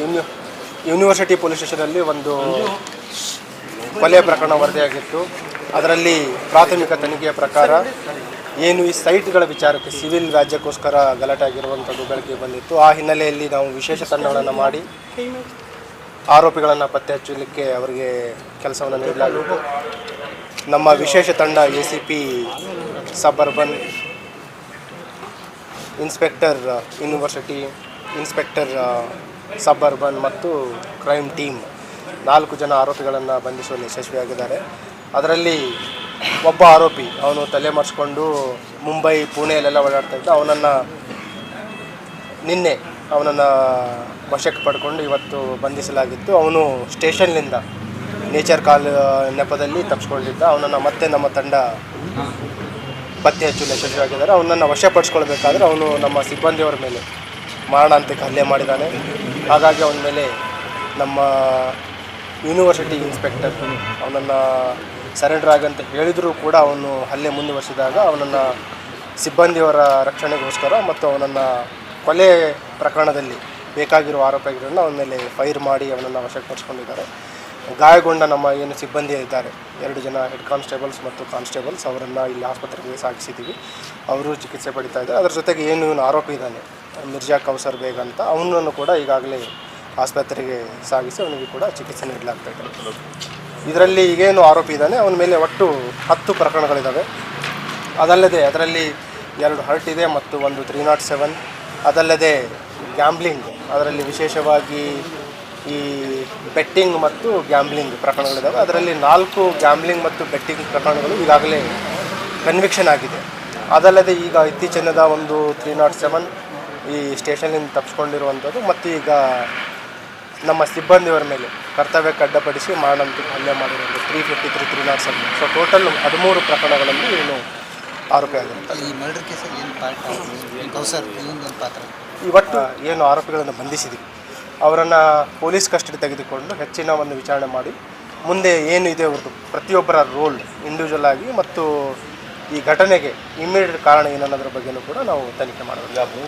ಯೂನಿ university police ಸ್ಟೇಷನಲ್ಲಿ ಒಂದು ಕೊಲೆ ಪ್ರಕರಣ ವರದಿಯಾಗಿತ್ತು. ಅದರಲ್ಲಿ ಪ್ರಾಥಮಿಕ ತನಿಖೆಯ ಪ್ರಕಾರ ಏನು ಈ ಸೈಟ್ಗಳ ವಿಚಾರಕ್ಕೆ ಸಿವಿಲ್ ರಾಜ್ಯಕ್ಕೋಸ್ಕರ ಗಲಾಟೆ ಆಗಿರುವಂಥದ್ದು ಬೆಳಕಿಗೆ ಬಂದಿತ್ತು. ಆ ಹಿನ್ನೆಲೆಯಲ್ಲಿ ನಾವು ವಿಶೇಷ ತಂಡಗಳನ್ನು ಮಾಡಿ ಆರೋಪಿಗಳನ್ನು ಪತ್ತೆ ಹಚ್ಚಲಿಕ್ಕೆ ಅವರಿಗೆ ಕೆಲಸವನ್ನು ನೀಡಲಾಗಿತ್ತು ನಮ್ಮ ವಿಶೇಷ ತಂಡ A C P suburban inspector university inspector suburban ಮತ್ತು ಕ್ರೈಮ್ ಟೀಮ್ ನಾಲ್ಕು ಜನ ಆರೋಪಿಗಳನ್ನು ಬಂಧಿಸುವಲ್ಲಿ ಯಶಸ್ವಿಯಾಗಿದ್ದಾರೆ. ಅದರಲ್ಲಿ ಒಬ್ಬ ಆರೋಪಿ, ಅವನು ತಲೆ ಮರೆಸ್ಕೊಂಡು ಮುಂಬೈ, ಪುಣೆಯಲ್ಲೆಲ್ಲ ಓಡಾಡ್ತಾ ಇದ್ದ. ಅವನನ್ನು ನಿನ್ನೆ ಅವನನ್ನು ವಶಕ್ಕೆ ಪಡ್ಕೊಂಡು ಇವತ್ತು ಬಂಧಿಸಲಾಗಿತ್ತು. ಅವನು ಸ್ಟೇಷನ್ನಿಂದ ನೇಚರ್ ಕಾಲ್ ನೆಪದಲ್ಲಿ ತಪ್ಪಿಸ್ಕೊಂಡಿದ್ದ ಅವನನ್ನು ಮತ್ತೆ ನಮ್ಮ ತಂಡ ಪತ್ತೆ ಹಚ್ಚಲು ಯಶಸ್ವಿಯಾಗಿದ್ದಾರೆ. ಅವನನ್ನು ವಶಪಡಿಸ್ಕೊಳ್ಬೇಕಾದ್ರೆ ಅವನು ನಮ್ಮ ಸಿಬ್ಬಂದಿಯವರ ಮೇಲೆ ಮಾರಣಾಂತಿಕ ಹಲ್ಲೆ ಮಾಡಿದ್ದಾನೆ. ಹಾಗಾಗಿ ಅವನ ಮೇಲೆ ನಮ್ಮ ಯೂನಿವರ್ಸಿಟಿ ಇನ್ಸ್ಪೆಕ್ಟರ್ ಅವನನ್ನು ಸರೆಂಡರ್ ಆಗಂತ ಹೇಳಿದರೂ ಕೂಡ ಅವನು ಹಲ್ಲೆ ಮುಂದುವರಿಸಿದಾಗ ಅವನನ್ನು ಸಿಬ್ಬಂದಿಯವರ ರಕ್ಷಣೆಗೋಸ್ಕರ ಮತ್ತು ಅವನನ್ನು ಕೊಲೆ ಪ್ರಕರಣದಲ್ಲಿ ಬೇಕಾಗಿರುವ ಆರೋಪಿಗಳನ್ನು ಅವನ ಮೇಲೆ ಫೈರ್ ಮಾಡಿ ಅವನನ್ನು ವಶಪಡಿಸ್ಕೊಂಡಿದ್ದಾರೆ. ಗಾಯಗೊಂಡ ನಮ್ಮ ಏನು ಸಿಬ್ಬಂದಿ ಇದ್ದಾರೆ. ಎರಡು ಜನ ಹೆಡ್ ಕಾನ್ಸ್ಟೇಬಲ್ಸ್ ಮತ್ತು ಕಾನ್ಸ್ಟೇಬಲ್ಸ್ ಅವರನ್ನು ಇಲ್ಲಿ ಆಸ್ಪತ್ರೆಗೆ ಸಾಗಿಸಿದ್ದೀವಿ. ಅವರು ಚಿಕಿತ್ಸೆ ಪಡಿತಾ ಇದ್ದಾರೆ. ಅದರ ಜೊತೆಗೆ ಏನು ಆರೋಪಿ ಇದ್ದಾನೆ, ಮಿರ್ಜಾ ಕೌಸರ್ ಬೇಗ್ ಅಂತ, ಅವನನ್ನು ಕೂಡ ಈಗಾಗಲೇ ಆಸ್ಪತ್ರೆಗೆ ಸಾಗಿಸಿ ಅವನಿಗೆ ಕೂಡ ಚಿಕಿತ್ಸೆ ನೀಡಲಾಗ್ತಾ ಇದೆ. ಇದರಲ್ಲಿ ಈಗೇನು ಆರೋಪಿ ಇದ್ದಾನೆ, ಅವನ ಮೇಲೆ ಒಟ್ಟು ಹತ್ತು ಪ್ರಕರಣಗಳಿದ್ದಾವೆ ಅದಲ್ಲದೆ ಅದರಲ್ಲಿ ಎರಡು ಹರ್ಟ್ ಇದೆ ಮತ್ತು ಒಂದು ತ್ರೀ ನಾಟ್ ಸೆವೆನ್ ಅದಲ್ಲದೆ ಗ್ಯಾಂಬ್ಲಿಂಗ್ ಅದರಲ್ಲಿ ವಿಶೇಷವಾಗಿ ಬೆಟ್ಟಿಂಗ್ ಮತ್ತು ಗ್ಯಾಮ್ಲಿಂಗ್ ಪ್ರಕರಣಗಳಿದ್ದಾವೆ ಅದರಲ್ಲಿ ನಾಲ್ಕು ಗ್ಯಾಮ್ಲಿಂಗ್ ಮತ್ತು ಬೆಟ್ಟಿಂಗ್ ಪ್ರಕರಣಗಳು ಈಗಾಗಲೇ ಕನ್ವಿಕ್ಷನ್ ಆಗಿದೆ. ಅದಲ್ಲದೆ ಈಗ ಇತ್ತೀಚಿನದ ಒಂದು ತ್ರೀ ನಾಟ್ ಸೆವೆನ್ ಈ ಸ್ಟೇಷನ್ನಿಂದ ತಪ್ಪಿಸ್ಕೊಂಡಿರುವಂಥದ್ದು ಮತ್ತು ಈಗ ನಮ್ಮ ಸಿಬ್ಬಂದಿಯವರ ಮೇಲೆ ಕರ್ತವ್ಯಕ್ಕೆ ಅಡ್ಡಪಡಿಸಿ ಮಾರಣಾಂತಿಕ ಹಲ್ಲೆ ಮಾಡಿರೋದು three fifty three three not seven so total ಹದಿಮೂರು ಪ್ರಕರಣಗಳಲ್ಲಿ ಏನು ಆರೋಪಿ ಆಗಿರುತ್ತೆ ಈ ಕೇಸಲ್ಲಿ ಏನು ಆರೋಪಿಗಳನ್ನು ಬಂಧಿಸಿದ್ದೀವಿ. ಅವರನ್ನು ಪೊಲೀಸ್ ಕಸ್ಟಡಿ ತೆಗೆದುಕೊಂಡು ಹೆಚ್ಚಿನ ಒಂದು ವಿಚಾರಣೆ ಮಾಡಿ, ಮುಂದೆ ಏನು ಇದೆ ಅವ್ರದ್ದು ಪ್ರತಿಯೊಬ್ಬರ ರೋಲ್ ಇಂಡಿವಿಜುವಲ್ ಆಗಿ ಮತ್ತು ಈ ಘಟನೆಗೆ ಇಮ್ಮಿಡಿಯೇಟ್ ಕಾರಣ ಏನನ್ನೋದ್ರ ಬಗ್ಗೆಯೂ ಕೂಡ ನಾವು ತನಿಖೆ ಮಾಡಬೇಕು